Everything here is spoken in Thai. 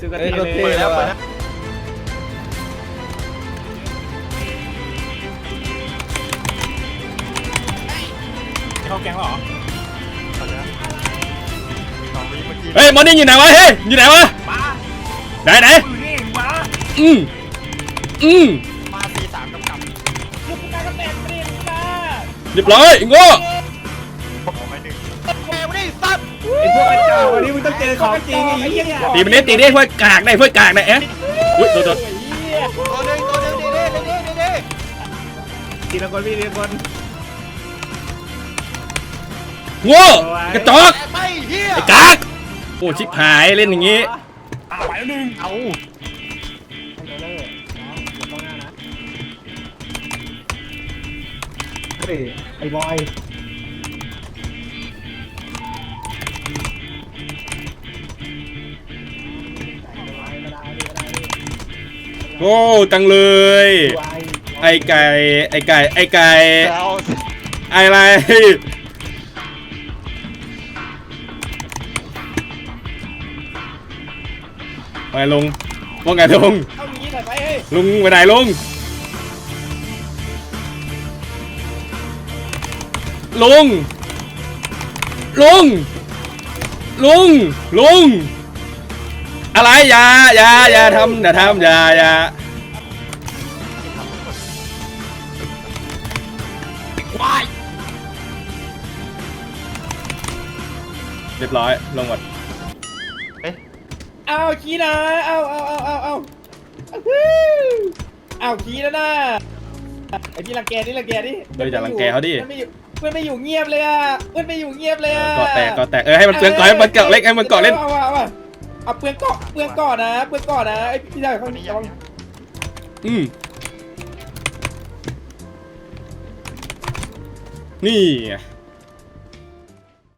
สุกเอ้ทียเลโอเคยแล้วเปิดแล้วเข้าแก๊งเหรอสองวิเมื่อกี้เฮ้ยมอร์นิ่งอยู่ไหนวะเฮ้ยอยู่ไหนวะมาไหนไหนอยู่นี่มาอืมอืมมาสี่สามกำกับลูกการก็แตกไม่ได้ลูกกาเรียบร้อยไอ้โง่ ไอ้พวกกระจอกวันนี้มึงต้องเจอของจริงไอ้เหี้ยตีมันเน้ตีได้เพื่อกากได้เพื่อกากได้เอ๊ะอุ้ยโดนโดนตัวหนึ่งตัวหนึ่งเด้เด้เด้เด้เด้ทีละคนพี่ทีละคนโง่กระจอกแตกไปเฮียไอ้กากโอ้ชิบหายเล่นอย่างงี้อ่าไปแล้วหนึ่งเอาไอ้บอย โง่จังเลย ไอ้ไก่ไอ้ไก่ไอ้ไก่แล้วอะไรไปลงว่าไงลงเอาอย่างนี้หน่อยไปเฮ้ยลุงไปไหนลุงลุงลุงลุงลุง อะไรอย่าอย่าอย่าทำอย่าทำอย่าอย่าควายเรียบร้อยลงหมดเอาขี้นะเอาเอาเอาเอาเอาเอาขี้แล้วนะไอ้ที่รังแกนี่รังแกนี่เดี๋ยวอย่ารังแกเขาดิเพื่อนไม่อยู่เพื่อนไม่อยู่เงียบเลยอะเพื่อนไม่อยู่เงียบเลยอะเกาะแตกเกาะแตกเออให้มันเปลืองเกาะให้มันเกาะเล็กให้มันเกาะเล่น เอาเอาเอาเอาเปลืองเกาะเปลืองเกาะนะเปลืองเกาะนะไอ้พี่ชายข้างนี้ระวังอืมนี่ไง